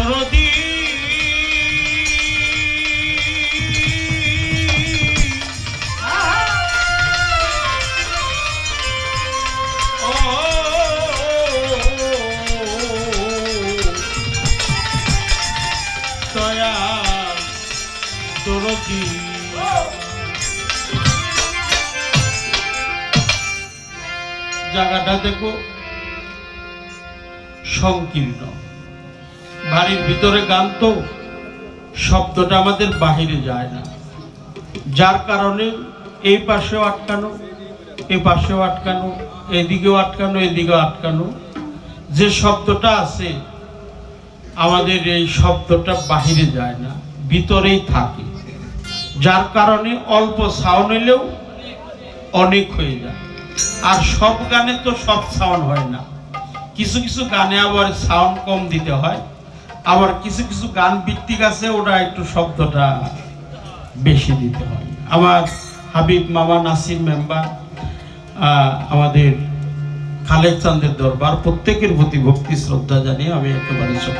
দরদি। দয়া জায়গাটা দেখো সংকীর্ণ। বাড়ির ভিতরে গান তো শব্দটা আমাদের বাহিরে যায় না। যার কারণে এই পাশেও আটকানো এই পাশেও আটকানো, এদিকেও আটকানো এদিকেও আটকানো। যে শব্দটা আছে, আমাদের এই শব্দটা বাহিরে যায় না, ভিতরেই থাকে। যার কারণে অল্প সাউন্ড হইলেও অনেক হয়ে যায়। আর সব গানে তো সব সাউন্ড হয় না। কিছু কিছু গানে আবার সাউন্ড কম দিতে হয়। আবার কিছু কিছু গান ভিত্তিক আছে, ওটা একটু শব্দটা বেশি দিতে হয়। আমার হাবিব মামা নাসির মেম্বার আমাদের খালেদ চান্দের দরবার, প্রত্যেকের প্রতি ভক্তি শ্রদ্ধা জানিয়ে আমি একেবারে সব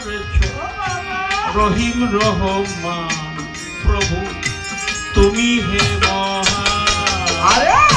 ধরেছ রহিম রহমান প্রভু তুমি হে মহান।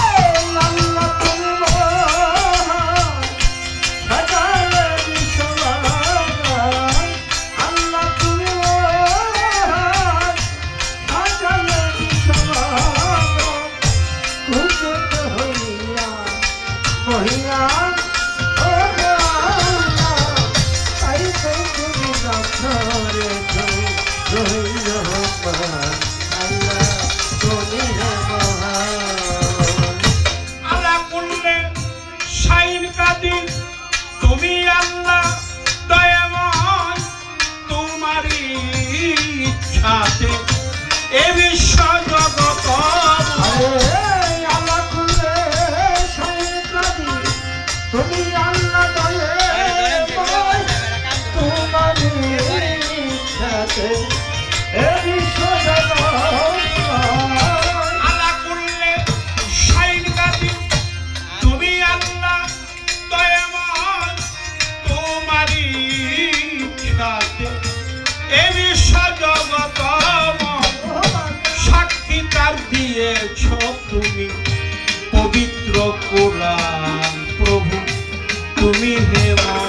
তুমি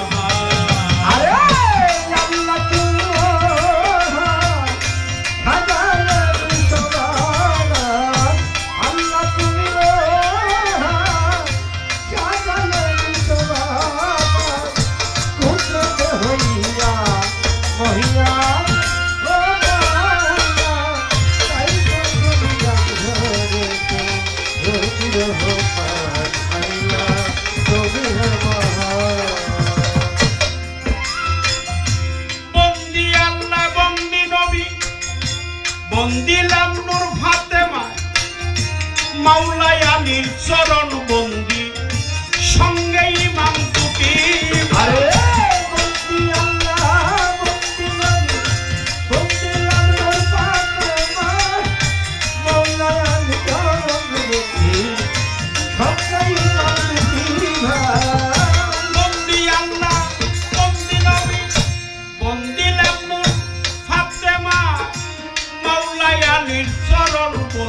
বন্দি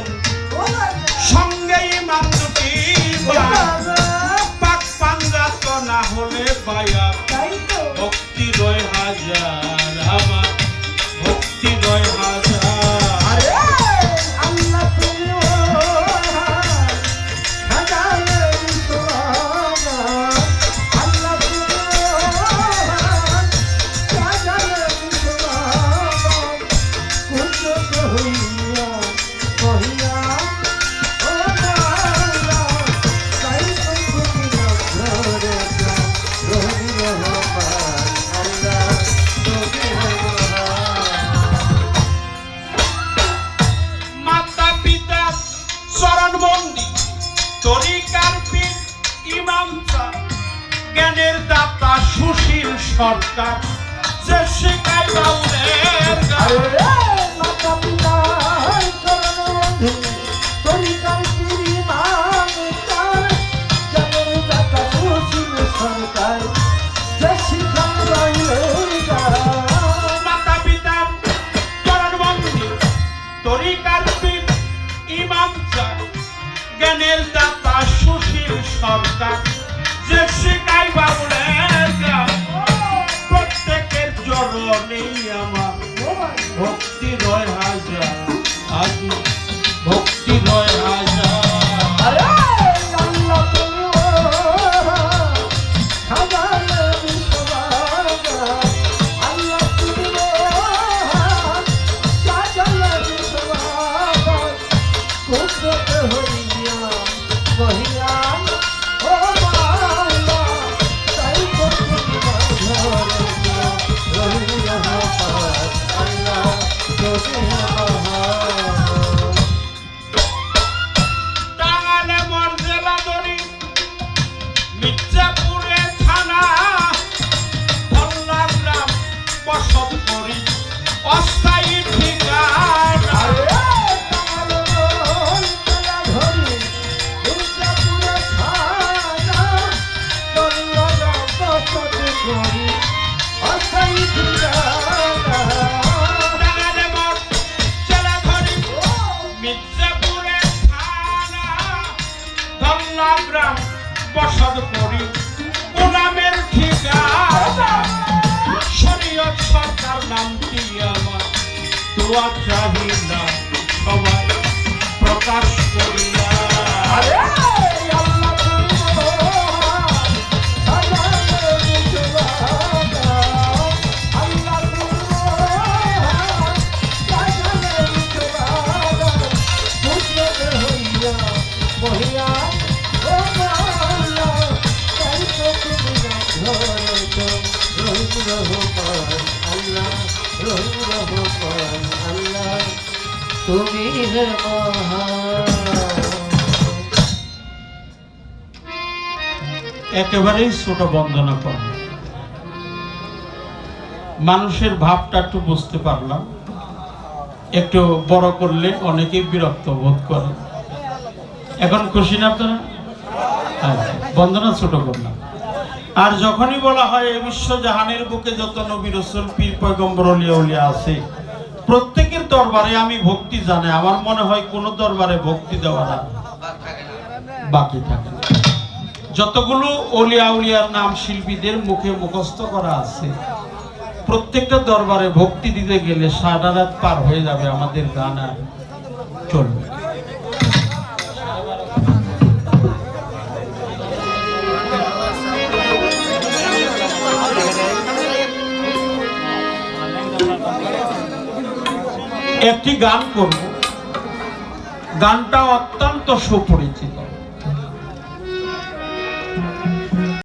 সঙ্গে ইমাম দুটি পাক পাঞ্জাত না হলে বায়া ভক্তি রয় হাজার। সরকার যে শিখাই আমার ভক্তি রয় হাজার আজি ধল্লা গ্রাম বসত করি গোলামের ঠিকানা শরীয়ত সরকার নামটি আমার দোয়া চাহিদা সবাই প্রকাশ করিয়া একেবারেই ছোট বন্দনা করব মানুষের ভাবটা একটু বুঝতে পারলাম। একটু বড় করলে অনেকেই বিরক্ত বোধ করে। এখন খুশি না আপনারা? আচ্ছা, বন্দনা ছোট করলাম। আর যখনই বলা হয় এই বিশ্ব জাহানের বুকে যত নবী রসুল পীর পয়গম্বর উলিয়া উলিয়া আছে প্রত্যেকের দরবারে আমি ভক্তি জানাই। আমার মনে হয় কোন দরবারে ভক্তি দেওয়া না। বাকি থাকে। যতগুলো অলিয়া উলিয়ার নাম শিল্পীদের মুখে মুখস্থ করা আছে, প্রত্যেকটা দরবারে ভক্তি দিতে গেলে সারা রাত পার হয়ে যাবে আমাদের গান আর চলবে একটি গান করব। গানটা অত্যন্ত সুপরিচিত।